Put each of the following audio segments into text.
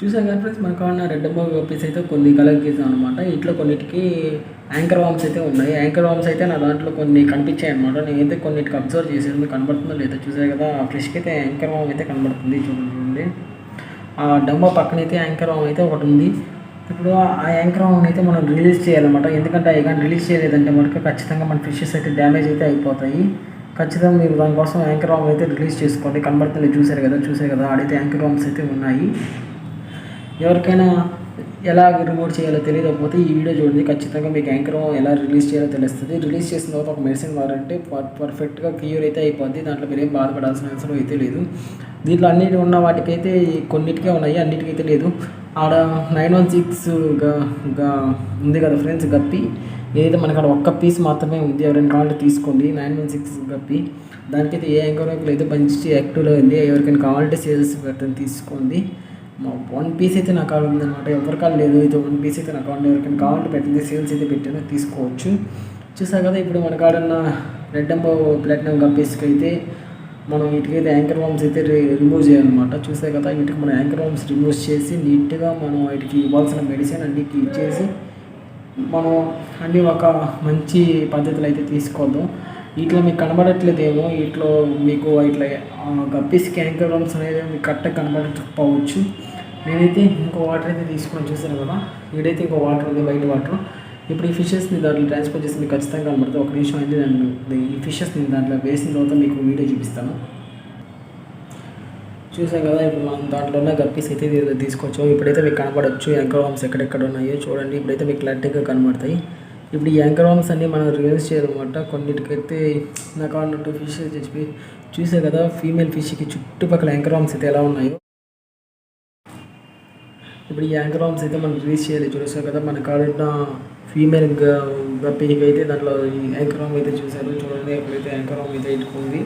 చూసాం కదా ఫ్రెండ్స్ మనకు ఉన్న రెడ్ బాల్ పీస్ అయితే కొన్ని కలర్ గీసాం అనమాట ఇట్లా కొన్నిటికి యాంకర్ వామ్స్ అయితే ఉన్నాయి. యాంకర్ వామ్స్ అయితే నా దాంట్లో కొన్ని కనిపించాయి అనమాట నేనైతే కొన్నిటికి అబ్జర్వ్ చేశాను. మీకు కనబడుతుందో లేదో చూసారు కదా ఆ ఫ్రెష్కి అయితే యాంకర్ వామ్ అయితే కనబడుతుంది చూడండి. ఆ డబ్బా పక్కన అయితే యాంకర్ వామ్ అయితే ఒకటి ఉంది. ఇప్పుడు ఆ యాంకర్ వామ్ అయితే మనం రిలీజ్ చేయాలన్నమాట. ఎందుకంటే అవి కానీ రిలీజ్ చేయలేదంటే మనకు ఖచ్చితంగా మన ఫిషెస్ అయితే డ్యామేజ్ అయితే అయిపోతాయి. ఖచ్చితంగా మీరు దానికోసం యాంకర్ వామ్ అయితే రిలీజ్ చేసుకోండి. కనబడుతుంది చూసారు కదా చూసారు కదా ఆడైతే యాంకర్ వామ్స్ అయితే ఉన్నాయి. ఎవరికైనా ఎలా రిమోట్ చేయాలో తెలియకపోతే ఈ వీడియో చూడండి. ఖచ్చితంగా మీకు యాంకర్ ఎలా రిలీజ్ చేయాలో తెలుస్తుంది. రిలీజ్ చేసిన తర్వాత ఒక మెడిసిన్ వాడంటే పర్ఫెక్ట్గా క్యూర్ అయితే అయిపోద్ది. దాంట్లో మీరు ఏం బాధపడాల్సిన అవసరం అయితే లేదు. దీంట్లో అన్నిటి ఉన్న వాటికైతే కొన్నిటికే ఉన్నాయి. అన్నిటికైతే లేదు. ఆడ నైన్ వన్ సిక్స్ ఉంది కదా ఫ్రెండ్స్ గప్పి. ఏదైతే మనకు అక్కడ ఒక్క పీస్ మాత్రమే ఉంది ఎవరైనా కావాలంటే తీసుకోండి. Nine one six guppy. దానికైతే ఏ యాంకర్ లేదు. మంచి యాక్టివ్లో ఉంది. ఎవరికైనా కావాలంటే సేల్స్ పెట్టని తీసుకోండి. వన్ పీస్ అయితే నాకు కాల్ ఉందన్నమాట. ఎవరి కాల్ లేదు. అయితే వన్ పీస్ అయితే నాకు కాల్ ఎవరికైనా కావాలంటే పెట్టింది సేల్స్ అయితే పెట్టాను. తీసుకోవచ్చు. చూసా కదా ఇప్పుడు మన కాడన్న రెడ్ అంబో ప్లాటినం గప్పీస్కి అయితే మనం వీటికైతే యాంకర్ వామ్స్ అయితే రిమూవ్ చేయాలన్నమాట. చూసారు కదా వీటికి మనం యాంకర్ వామ్స్ రిమూవ్ చేసి నీట్గా మనం వీటికి ఇవ్వాల్సిన మెడిసిన్ అన్నిటికి ఇచ్చేసి మనం అన్నీ ఒక మంచి పద్ధతులు అయితే తీసుకోద్దాం. ఇట్లా మీకు కనబడట్లేదేమో. వీటిలో మీకు ఇట్లా గప్పీస్కి యాంకర్ వామ్స్ అనేది మీకు కరెక్ట్గా కనబడకపోవచ్చు. నేనైతే ఇంకో వాటర్ అయితే తీసుకొని చూసాను కదా. ఈడైతే ఇంకో వాటర్ ఉంది వైట్ వాటర్ ఇప్పుడు ఈ ఫిషెస్ని దాంట్లో ట్రాన్స్ఫర్ చేసి మీకు ఖచ్చితంగా కనబడుతుంది. ఒక నిమిషం అయితే నేను ఈ ఫిషెస్ని దాంట్లో వేసిన తర్వాత మీకు వీడియో చూపిస్తాను. చూసాం కదా ఇప్పుడు మనం దాంట్లో ఉన్న గప్పీస్ అయితే తీసుకోవచ్చు. ఇప్పుడైతే మీకు కనబడచ్చు యాంకర్ వామ్స్ ఎక్కడెక్కడ ఉన్నాయో చూడండి. ఇప్పుడైతే మీకు క్లారిటీగా కనబడతాయి. ఇప్పుడు ఈ యాంకర్ వామ్స్ అన్ని మనం రిలీజ్ చేయాలన్నమాట. కొన్నిటికైతే నాకు అన్నట్టు ఫిష్ చెప్పి చూసే కదా ఫీమేల్ ఫిష్కి చుట్టుపక్కల యాంకర్ వామ్స్ అయితే ఎలా ఉన్నాయో. ఇప్పుడు ఈ యాంకర్ ఆమ్స్ అయితే మనం రిలీజ్ చేయాలి. చూసారు కదా మన కాడున్న ఫీమేల్ పేజ్ అయితే దాంట్లో ఈ యాంకర్ ఆమ్ అయితే చూసారు చూడండి ఎప్పుడైతే యాంకర్ ఆమ్ అయితే ఇట్టుకుంది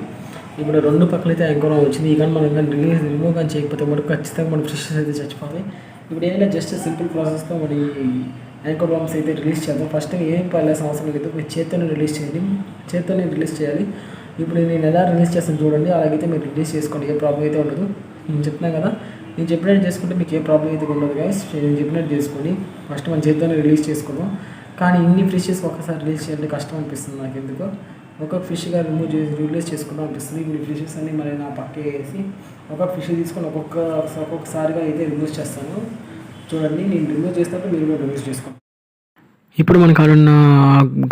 ఇప్పుడు రెండు పక్కలైతే యాంకర్ ఆమ్ వచ్చింది. ఇక మనం ఇంకా రిలీజ్ రిమూవ్ కానీ చేయకపోతే మనకు ఖచ్చితంగా మన ఫిషెస్ అయితే చచ్చిపోతాయి ఇప్పుడు ఏంటంటే జస్ట్ సింపుల్ ప్రాసెస్తో మరి యాంకర్ వామ్స్ అయితే రిలీజ్ చేద్దాం. ఫస్ట్ ఏం పర్లేదు అవసరం లేదు మీరు చేత్తోనే రిలీజ్ చేయండి. చేత్తోనే రిలీజ్ చేయాలి. ఇప్పుడు నేను ఎలా రిలీజ్ చేస్తాను చూడండి. అలాగైతే మీరు రిలీజ్ చేసుకోండి. ఏ ప్రాబ్లం అయితే ఉండదు. నేను చెప్తున్నాను కదా నేను చెప్పినట్టు చేసుకుంటే మీకు ఏ ప్రాబ్లం అయితే ఉండదు గైస్ నేను చెప్పినట్టు చేసుకొని ఫస్ట్ మన చేతితోనే రిలీజ్ చేసుకుందాం. కానీ ఇన్ని ఫిషెస్ ఒకసారి రిలీజ్ చేయాలంటే కష్టం అనిపిస్తుంది నాకు ఎందుకో ఒక ఫిష్గా రిమూవ్ చేసి రిలీజ్ చేసుకుందాం అనిపిస్తుంది. ఇప్పుడు ఫిషెస్ అన్ని మరి నా పక్క వేసి ఒక ఫిష్ తీసుకొని ఒక్కొక్క ఒక్కొక్కసారిగా అయితే రిమూవ్ చేస్తాను. చూడండి నేను రిమూవ్ చేసినప్పుడు మీరు కూడా రిమూవ్ చేసుకోండి ఇప్పుడు మన కాడున్న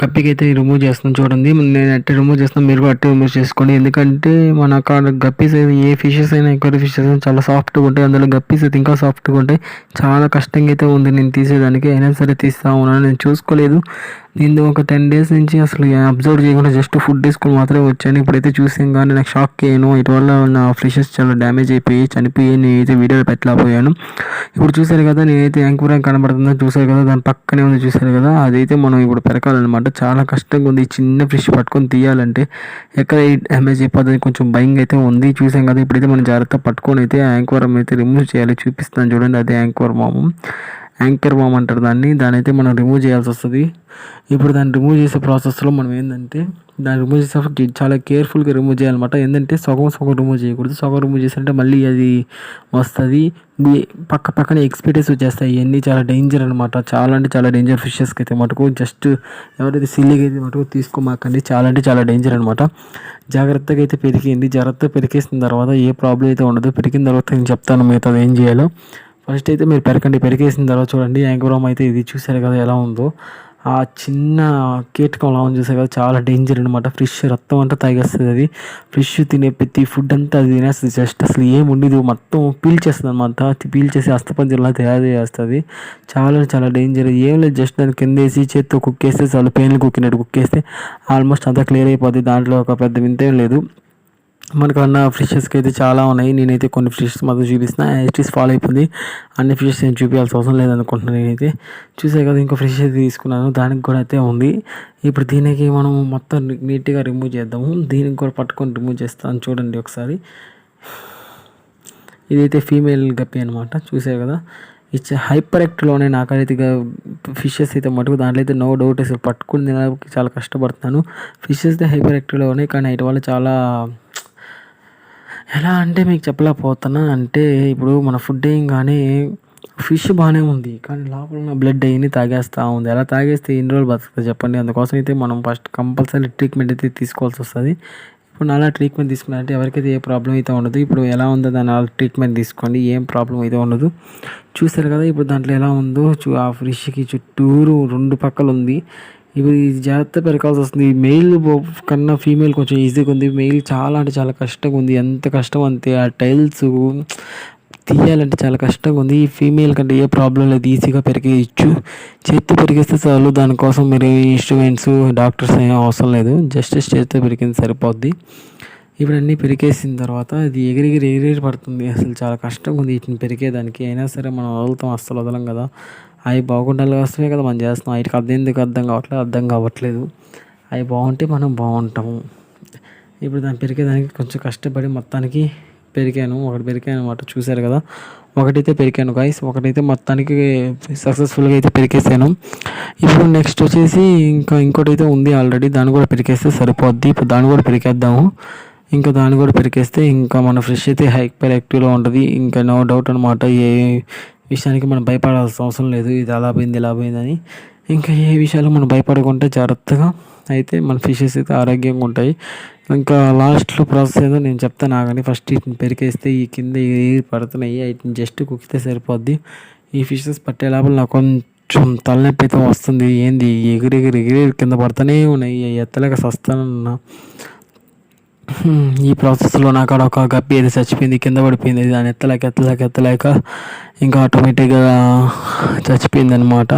గప్పికి అయితే రిమూవ్ చేస్తున్నాం చూడండి. నేను అట్టే రిమూవ్ చేస్తాను మీరు కూడా అట్టే రిమూవ్ చేసుకోండి. ఎందుకంటే మన కాడ గప్పీస్ ఏ ఫిషెస్ అయినా ఎక్కువ ఫిషెస్ అయినా చాలా సాఫ్ట్గా ఉంటాయి. అందులో గప్పీస్ అయితే ఇంకా సాఫ్ట్గా ఉంటాయి. చాలా కష్టంగా అయితే ఉంది నేను తీసేదానికి. అయినా సరే తీస్తా ఉన్నాను. నేను చూసుకోలేదు. నేను ఒక టెన్ డేస్ నుంచి అసలు అబ్జర్వ్ చేయకుండా జస్ట్ ఫుడ్ తీసుకుని మాత్రమే వచ్చాను. ఇప్పుడైతే చూసాం కానీ నాకు షాక్ అయ్యాను. ఇటువల్ల నా ఫ్రెషెస్ చాలా డ్యామేజ్ అయిపోయి చనిపోయి నేనైతే వీడియోలో పెట్టలేకపోయాను ఇప్పుడు చూసారు కదా నేనైతే యాంకర్ కనబడుతుందో చూసారు కదా దాని పక్కనే ఉంది చూసారు కదా అదైతే మనం ఇప్పుడు పెరకాలన్నమాట చాలా కష్టంగా ఉంది చిన్న ఫిష్ పట్టుకొని తీయాలంటే. ఎక్కడ డ్యామేజ్ అయిపోతుంది కొంచెం భయంగా అయితే ఉంది. చూసాం కదా ఇప్పుడైతే మనం జాగ్రత్త పట్టుకొని అయితే యాంకవరం అయితే రిమూవ్ చేయాలి. చూపిస్తాను చూడండి అదే యాంకవర్ మాము. యాంకర్ బామ్ అంటారు దాన్ని. దాని అయితే మనం రిమూవ్ చేయాల్సి వస్తుంది. ఇప్పుడు దాన్ని రిమూవ్ చేసే ప్రాసెస్లో మనం ఏంటంటే దాన్ని రిమూవ్ చేసే చాలా కేర్ఫుల్గా రిమూవ్ చేయాలన్నమాట. ఏంటంటే సగం సగం రిమూవ్ చేయకూడదు. సగం రిమూవ్ చేసినట్టే మళ్ళీ అది వస్తుంది. పక్క పక్కన ఎక్స్పీరియన్స్ వచ్చేస్తాయి. ఇవన్నీ చాలా డేంజర్ అనమాట చాలా అంటే చాలా డేంజర్ ఫిషెస్కి అయితే మటుకు జస్ట్ ఎవరైతే సిల్లీగా అయితే మటుకు తీసుకోమాకండి. చాలా అంటే చాలా డేంజర్ అనమాట జాగ్రత్తగా అయితే పెరిగింది జాగ్రత్తగా పెరికేసిన తర్వాత ఏ ప్రాబ్లం అయితే ఉండదు. పెరిగిన తర్వాత నేను చెప్తాను మిగతా ఏం చేయాలో. ఫస్ట్ అయితే మీరు పెరకండి పెరికేసిన తర్వాత చూడండి యాంగ్రోమ్ అయితే ఇది చూసారు కదా ఎలా ఉందో. ఆ చిన్న కీటకం ఎలా చూసారు కదా చాలా డేంజర్ అనమాట ఫిష్ రక్తం అంతా తాగేస్తుంది అది. ఫిష్ తినే ప్రతి ఫుడ్ అంతా అది తినేస్తుంది జస్ట్ అసలు ఏం మొత్తం పీల్చేస్తుంది అనమాట పీల్చేసి అస్తపంజలా తయారు చేస్తుంది. చాలా చాలా డేంజర్ ఏం లేదు జస్ట్ దాన్ని కింద వేసి చేత్తో కుక్కేస్తే చాలా పెయిన్లు కుక్కినట్టు కుక్కేస్తే ఆల్మోస్ట్ అంతా క్లియర్ అయిపోతుంది దాంట్లో ఒక పెద్ద వింతేం లేదు. మనకన్నా ఫిషెస్కి అయితే చాలా ఉన్నాయి. నేనైతే కొన్ని ఫిషెస్ మాత్రం చూపిస్తున్నా. ఎస్టీస్ ఫాలో అయిపోయింది. అన్ని ఫిషెస్ నేను చూపించాల్సిన అవసరం లేదనుకుంటున్నాను నేనైతే. చూసే కదా ఇంకో ఫిష్ అయితే తీసుకున్నాను. దానికి కూడా అయితే ఉంది. ఇప్పుడు దీనికి మనం మొత్తం నీట్గా రిమూవ్ చేద్దాము. దీనికి కూడా పట్టుకొని రిమూవ్ చేస్తాను. చూడండి ఒకసారి. ఇదైతే ఫీమేల్ గప్పి అనమాట చూసే కదా. ఇచ్చే హైపర్ యాక్ట్లోనే నాకైతే ఫిషెస్ అయితే మటుకు దాంట్లో అయితే నో డౌట్ అసలు పట్టుకుని తినడానికి చాలా కష్టపడుతున్నాను. ఫిషెస్ అయితే హైపర్ యాక్టివ్లో ఉన్నాయి కానీ వాటి చాలా ఎలా అంటే మీకు చెప్పలేకపోతున్నా అంటే ఇప్పుడు మన ఫుడ్ ఏం కానీ ఫిష్ బాగానే ఉంది కానీ లోపల ఉన్న బ్లడ్ అవన్నీ తాగేస్తూ ఉంది. అలా తాగేస్తే ఎన్ని రోజులు బతుకుతుంది చెప్పండి. అందుకోసం అయితే మనం ఫస్ట్ కంపల్సరీ ట్రీట్మెంట్ అయితే తీసుకోవాల్సి వస్తుంది. ఇప్పుడు అలా ట్రీట్మెంట్ తీసుకున్నారంటే ఎవరికైతే ఏ ప్రాబ్లం అయితే ఉండదు ఇప్పుడు ఎలా ఉందో దాని అలా ట్రీట్మెంట్ తీసుకోండి. ఏం ప్రాబ్లం అయితే ఉండదు. చూస్తారు కదా ఇప్పుడు దాంట్లో ఎలా ఉందో చూ ఆ ఫిష్కి చుట్టూరు రెండు పక్కలు ఉంది ఇప్పుడు జాగ్రత్త పెరగాల్సి వస్తుంది. మెయిల్ కన్నా ఫీమేల్ కొంచెం ఈజీగా ఉంది. మెయిల్ చాలా అంటే చాలా కష్టంగా ఉంది. ఎంత కష్టం అంతే ఆ టైల్స్ తీయాలంటే చాలా కష్టంగా ఉంది. ఈ ఫీమేల్ కంటే ఏ ప్రాబ్లం లేదు. ఈజీగా పెరిగేయచ్చు. చేతి పెరిగేస్తే చాలు. దానికోసం మీరు ఇన్స్ట్రుమెంట్స్ డాక్టర్స్ ఏం అవసరం లేదు. జస్ట్ చేతితో పెరిగింది సరిపోద్ది. ఇప్పుడు అన్నీ పెరిగేసిన తర్వాత అది ఎగిరిగిరి ఎగిరిగిరి పడుతుంది. అసలు చాలా కష్టంగా ఉంది. వీటిని పెరిగేదానికి అయినా సరే మనం వదులుతాం. అస్సలు వదలం కదా. అవి బాగుండాలి కోసమే కదా మనం చేస్తున్నాం. వాటికి అర్థం ఎందుకు అర్థం కావట్లేదు అర్థం కావట్లేదు. అవి బాగుంటే మనం బాగుంటాము. ఇప్పుడు దాన్ని పెరిగేదానికి కొంచెం కష్టపడి మొత్తానికి పెరిగాను. ఒకటి పెరిగాను అనమాట చూశారు కదా. ఒకటైతే పెరిగాను గాయస్ ఒకటైతే మొత్తానికి సక్సెస్ఫుల్గా అయితే పెరికేసాను ఇప్పుడు నెక్స్ట్ వచ్చేసి ఇంకా ఇంకోటి అయితే ఉంది ఆల్రెడీ దాన్ని కూడా పెరికేస్తే సరిపోద్ది. ఇప్పుడు దాన్ని కూడా పెరికేద్దాము ఇంకా దాన్ని కూడా పెరికేస్తే ఇంకా మన ఫ్రెష్ అయితే హైపర్ యాక్టివ్లో ఉంటుంది. ఇంకా నో డౌట్ అనమాట ఏ విషయానికి మనం భయపడాల్సిన అవసరం లేదు. ఇది అలా పోయింది ఇలా పోయిందని ఇంకా ఏ విషయాలు మనం భయపడకుండా జాగ్రత్తగా అయితే మన ఫిషెస్ అయితే ఆరోగ్యంగా ఉంటాయి. ఇంకా లాస్ట్లో ప్రాసెస్ ఏదో నేను చెప్తాను ఆగండి. ఫస్ట్ వీటిని పెరికేస్తే ఈ కింద ఏ పడుతున్నాయి. వీటిని జస్ట్ కుక్కితే సరిపోద్ది. ఈ ఫిషెస్ పట్టే లోపల నాకు కొంచెం తలనొప్పి అయితే వస్తుంది. ఏంది? ఎగిరెగిరి ఎగిరి ఎగిరి కింద పడుతూనే ఉన్నాయి. ఎత్తలేక సస్తానన్నా. ఈ ప్రాసెస్లో నాకు అక్కడ ఒక గప్పి అయితే చచ్చిపోయింది కింద పడిపోయింది దాన్ని ఎత్తలేక ఎత్తలేక ఎత్తలేక ఇంకా ఆటోమేటిక్గా చచ్చిపోయింది అనమాట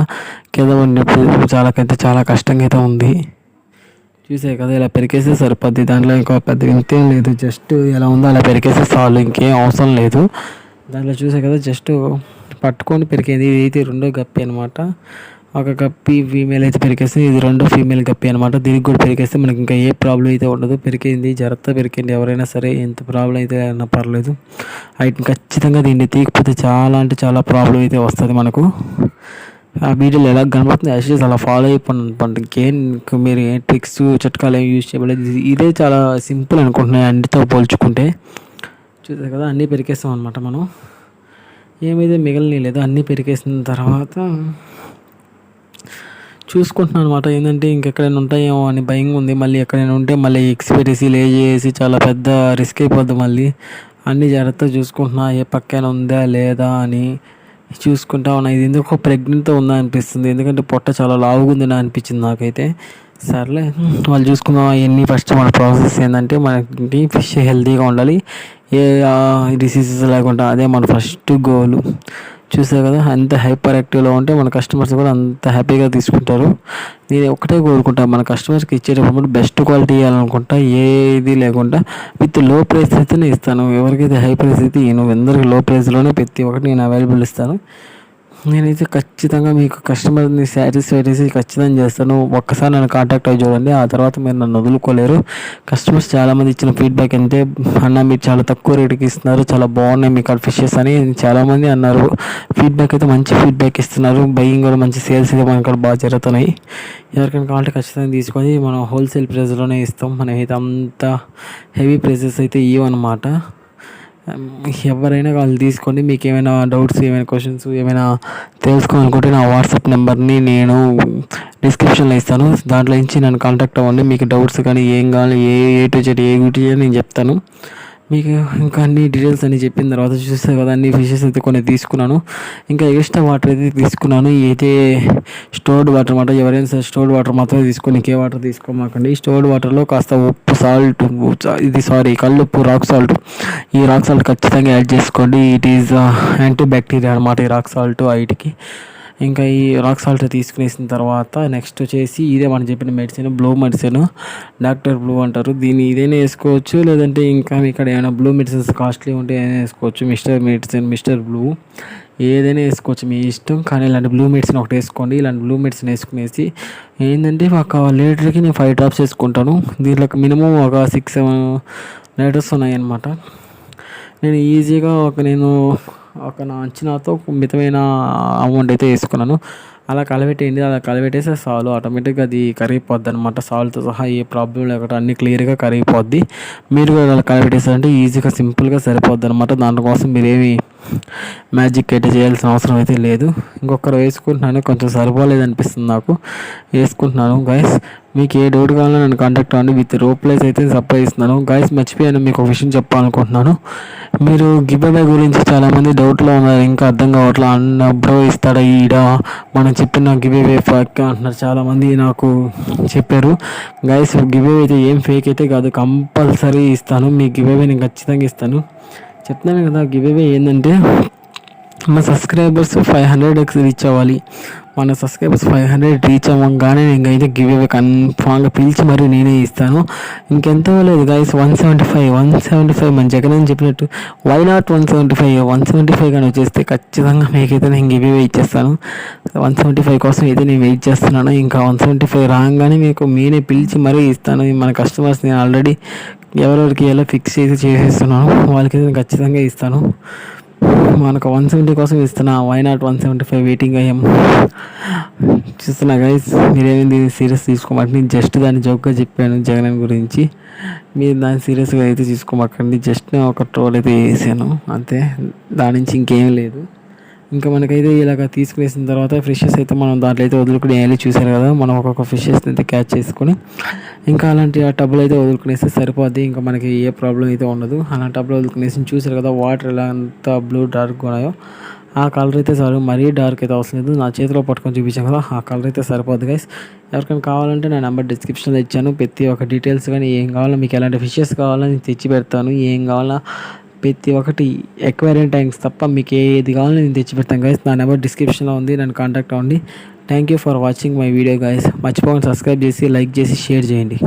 కింద పడినప్పుడు చాలా అయితే చాలా కష్టంగా అయితే ఉంది. చూసే కదా ఇలా పెరికేస్తే సరిపోద్ది. దాంట్లో ఇంకో పెద్ద ఇంకేం లేదు. జస్ట్ ఎలా ఉందో అలా పెరికేస్తే చాలు ఇంకేం అవసరం లేదు. దాంట్లో చూసే కదా జస్ట్ పట్టుకొని పెరికేది ఇది అయితే రెండో గప్పి అనమాట ఒక గప్పి ఫీమేల్ అయితే పెరికేస్తుంది ఇది రెండో ఫీమేల్ గప్పి అనమాట దీనికి కూడా పెరికేస్తే మనకి ఇంకా ఏ ప్రాబ్లం అయితే ఉండదు. పెరికింది జాగ్రత్త పెరికింది. ఎవరైనా సరే ఎంత ప్రాబ్లం అయితే అయినా పర్లేదు. అయితే ఖచ్చితంగా దీన్ని తీయకపోతే చాలా అంటే చాలా ప్రాబ్లం అయితే వస్తుంది మనకు. ఆ వీడియోలో ఎలా కనబడుతుంది? యాక్చువల్స్ అలా ఫాలో అయిపోండి. ఇంకేం మీరు ఏ ట్రిక్స్ చిట్కాలు ఏం యూజ్ చేయబడలేదు. ఇదే చాలా సింపుల్ అనుకుంటున్నాయి అన్నితో పోల్చుకుంటే. చూసారు కదా అన్నీ పెరికేస్తాం అనమాట మనం. ఏమైతే మిగిలిన లేదు అన్నీ పెరికేసిన తర్వాత చూసుకుంటున్నాను అనమాట ఏంటంటే ఇంకెక్కడైనా ఉంటాయేమో అని భయంగా ఉంది. మళ్ళీ ఎక్కడైనా ఉంటే మళ్ళీ ఎక్స్పీరియన్సీ లే చేసి చాలా పెద్ద రిస్క్ అయిపోద్ది మళ్ళీ. అన్నీ జాగ్రత్తగా చూసుకుంటున్నా. ఏ పక్కన ఉందా లేదా అని చూసుకుంటా ఉన్నా. ఇది ఎందుకో ప్రెగ్నెంట్తో ఉందా అనిపిస్తుంది. ఎందుకంటే పొట్ట చాలా లావుగుంది అనిపించింది నాకైతే. సర్లే వాళ్ళు చూసుకుందాం అవన్నీ ఫస్ట్ మన ప్రాసెస్ ఏంటంటే మనకి ఫిష్ హెల్తీగా ఉండాలి. ఏ డిసీజెస్ లేకుండా. అదే మన ఫస్ట్ గోలు చూసారు కదా అంత హైపర్ యాక్టివ్లో ఉంటే మన కస్టమర్స్ కూడా అంత హ్యాపీగా తీసుకుంటారు. నేను ఒకటే కోరుకుంటా మన కస్టమర్స్కి ఇచ్చేటప్పుడు బెస్ట్ క్వాలిటీ ఇవ్వాలనుకుంటా ఏది లేకుండా విత్లో ప్రైస్ అయితేనే ఇస్తాను. ఎవరికైతే హై ప్రైస్ అయితే నేను అందరికి లో ప్రైస్లోనే ప్రతి ఒక్కటి నేను అవైలబుల్ ఇస్తాను. నేనైతే ఖచ్చితంగా మీకు కస్టమర్ని సాటిస్ఫై చేసి ఖచ్చితంగా చేస్తాను. ఒక్కసారి నన్ను కాంటాక్ట్ అయ్యి చూడండి. ఆ తర్వాత మీరు నన్ను వదులుకోలేరు. కస్టమర్స్ చాలామంది ఇచ్చిన ఫీడ్బ్యాక్ అంటే అన్న మీరు చాలా తక్కువ రేటుకి ఇస్తున్నారు. చాలా బాగున్నాయి మీకు ఫిషెస్ అని చాలామంది అన్నారు. ఫీడ్బ్యాక్ అయితే మంచి ఫీడ్బ్యాక్ ఇస్తున్నారు. బయింగ్ కూడా మంచి సేల్స్ అయితే మనకి ఇక్కడ బాగా జరుగుతున్నాయి. ఎవరికైనా కావాలంటే ఖచ్చితంగా తీసుకొని మనం హోల్సేల్ ప్రైస్లోనే ఇస్తాం. మనం అయితే అంత హెవీ ప్రైసెస్ అయితే ఇవ్వనమాట. ఎవరైనా వాళ్ళు తీసుకొని మీకు ఏమైనా డౌట్స్ ఏమైనా క్వశ్చన్స్ ఏమైనా తెలుసుకోవాలనుకుంటే నా వాట్సాప్ నెంబర్ని నేను డిస్క్రిప్షన్లో ఇస్తాను. దాంట్లో నుంచి నన్ను కాంటాక్ట్ అవ్వండి. మీకు డౌట్స్ కానీ ఏం కావాలి A A to Z A to నేను చెప్తాను. మీకు ఇంకా అన్ని డీటెయిల్స్ అన్ని చెప్పిన తర్వాత చూస్తే కదా అన్ని ఫిషెస్ అయితే కొన్ని తీసుకున్నాను. ఇంకా ఎక్స్ట్రా వాటర్ అయితే తీసుకున్నాను. అయితే స్టోర్డ్ వాటర్ అనమాట ఎవరైనా సరే స్టోర్డ్ వాటర్ మాత్రమే తీసుకొని ఇంకే వాటర్ తీసుకోమాకండి. స్టోర్డ్ వాటర్లో కాస్త ఉప్పు సాల్ట్ ఇది సారీ కల్లుప్పు రాక్ సాల్ట్ ఈ రాక్ సాల్ట్ ఖచ్చితంగా యాడ్ చేసుకోండి. ఇట్ ఈజ్ యాంటీ బ్యాక్టీరియా అనమాట ఈ రాక్ సాల్ట్ ఐటికి ఇంకా ఈ రాక్ సాల్ట్ తీసుకునేసిన తర్వాత నెక్స్ట్ వచ్చేసి ఇదే మనం చెప్పిన medicine blue medicine doctor blue అంటారు. దీన్ని ఇదైనా వేసుకోవచ్చు? లేదంటే ఇంకా ఇక్కడ ఏమైనా బ్లూ మెడిసిన్స్ కాస్ట్లీ ఉంటే ఏదైనా వేసుకోవచ్చు? మిస్టర్ మెడిసిన్ మిస్టర్ బ్లూ ఏదైనా వేసుకోవచ్చు మీ ఇష్టం. కానీ ఇలాంటి బ్లూ మెడిసిన్ ఒకటి వేసుకోండి. ఇలాంటి బ్లూ మెడిసిన్ వేసుకునేసి ఏంటంటే ఒక లీటర్కి నేను ఫైవ్ డ్రాప్స్ వేసుకుంటాను. దీంట్లో మినిమం ఒక సిక్స్ సెవెన్ లీటర్స్ ఉన్నాయన్నమాట. నేను ఈజీగా ఒక నేను ఒక నా అంచనాతో మితమైన అమౌంట్ అయితే వేసుకున్నాను. అలా కలబెట్టేయండి అలా కలబెట్టేస్తే సాల్వ్ ఆటోమేటిక్గా అది కరిగిపోద్ది అనమాట సాల్వ్తో సహా ఏ ప్రాబ్లం లేకుండా అన్ని క్లియర్గా కరిగిపోద్ది. మీరు కూడా అలా కలబెట్టేసారంటే ఈజీగా సింపుల్గా సరిపోద్ది అనమాట దానికోసం మీరేమి మ్యాజిక్ అయితే చేయాల్సిన అవసరం అయితే లేదు. ఇంకొకరు వేసుకుంటున్నాను కొంచెం సరిపోలేదు అనిపిస్తుంది నాకు. వేసుకుంటున్నాను గైస్ మీకు ఏ డౌట్ కావాలో నన్ను కాంటాక్ట్ అవ్వండి. విత్ రోప్లైస్ అయితే సప్లై ఇస్తున్నాను గైస్ మర్చిపోయాను మీకు ఒక విషయం చెప్పాలనుకుంటున్నాను. మీరు గివ్ అవే గురించి చాలామంది డౌట్లో ఉన్నారు. ఇంకా అర్థం కావట్లేదు అన్న బ్రో ఇస్తాడా ఈడ? మనం చెప్పిన గివ్ అవే ఫేక్ అంటున్నారు చాలామంది నాకు చెప్పారు. గైస్ గివ్ అవే అయితే ఏం ఫేక్ అయితే కాదు కంపల్సరీ ఇస్తాను. మీ గివ్ అవే నేను ఖచ్చితంగా ఇస్తాను. చెప్తున్నాను కదా గివ్ అవే ఏంటంటే మా subscribers five hundred X reach అవ్వాలి. మన సబ్స్క్రైబర్స్ ఫైవ్ హండ్రెడ్ రీచ్ అవ్వగానే ఇంకైతే గివ్ అవే కన్ఫామ్గా పిలిచి మరీ నేనే ఇస్తాను. ఇంకెంత లేదు guys one seventy five one seventy five మన జగన్ అని చెప్పినట్టు why not one seventy five one seventy five కానీ వచ్చేస్తే ఖచ్చితంగా మీకైతే నేను గివ్ అవే ఇచ్చేస్తాను. వన్ సెవెంటీ ఫైవ్ కోసం అయితే నేను వెయిట్ చేస్తున్నాను. ఇంకా వన్ సెవెంటీ ఫైవ్ రాగానే మీకు మీనే పిలిచి మరీ ఇస్తాను. మన కస్టమర్స్ నేను ఆల్రెడీ ఎవరెవరికి ఎలా ఫిక్స్ చేసి చేసేస్తున్నాను వాళ్ళకి నేను ఖచ్చితంగా ఇస్తాను. మనకు వన్ సెవెంటీ కోసం ఇస్తున్నా. Why not one seventy five waiting అయ్యాం చూస్తున్నా గైస్ మీరేమైంది? సీరియస్ తీసుకోమని నేను జస్ట్ దాన్ని జోక్గా చెప్పాను జగన్ గురించి. మీరు దాన్ని సీరియస్గా అయితే తీసుకోమాకండి. జస్ట్ ఒక ట్రోల్ అయితే వేసాను అంతే. దాని నుంచి ఇంకేం లేదు. ఇంకా మనకైతే ఇలాగ తీసుకునేసిన తర్వాత ఫిషెస్ అయితే మనం దాంట్లో అయితే వదులుకుని వేయాలి చూసారు కదా మనం ఒక్కొక్క ఫిషెస్ అయితే క్యాచ్ చేసుకొని ఇంకా అలాంటి ఆ టబ్లో అయితే వదులుకునేస్తే సరిపోద్ది. ఇంకా మనకి ఏ ప్రాబ్లం అయితే ఉండదు. అలాంటి టబ్లో వదులుకునేసి చూసారు కదా వాటర్ ఎలా అంత బ్లూ డార్క్ ఉన్నాయో ఆ కలర్ అయితే చాలు మరీ డార్క్ అయితే అవసరం లేదు. నా చేతిలో పట్టుకొని చూపించాను కదా ఆ కలర్ అయితే సరిపోద్ది గైస్ ఎవరికైనా కావాలంటే నా నెంబర్ డిస్క్రిప్షన్లో ఇచ్చాను. ప్రతి ఒక్క డీటెయిల్స్ కానీ ఏం కావాలో మీకు ఎలాంటి ఫిషెస్ కావాలో తెచ్చి పెడతాను. ఏం కావాలో ప్రతి ఒక్కటి ఎక్వైరియన్ ట్యాంక్స్ తప్ప మీకు ఏది కావాలో నేను తెచ్చి పెడతాను గైస్ నా నెంబర్ డిస్క్రిప్షన్లో ఉంది నన్ను కాంటాక్ట్ అవ్వండి. Thank you for watching my video guys మర్చిపోకుండా సబ్స్క్రైబ్ చేసి లైక్ చేసి షేర్ చేయండి.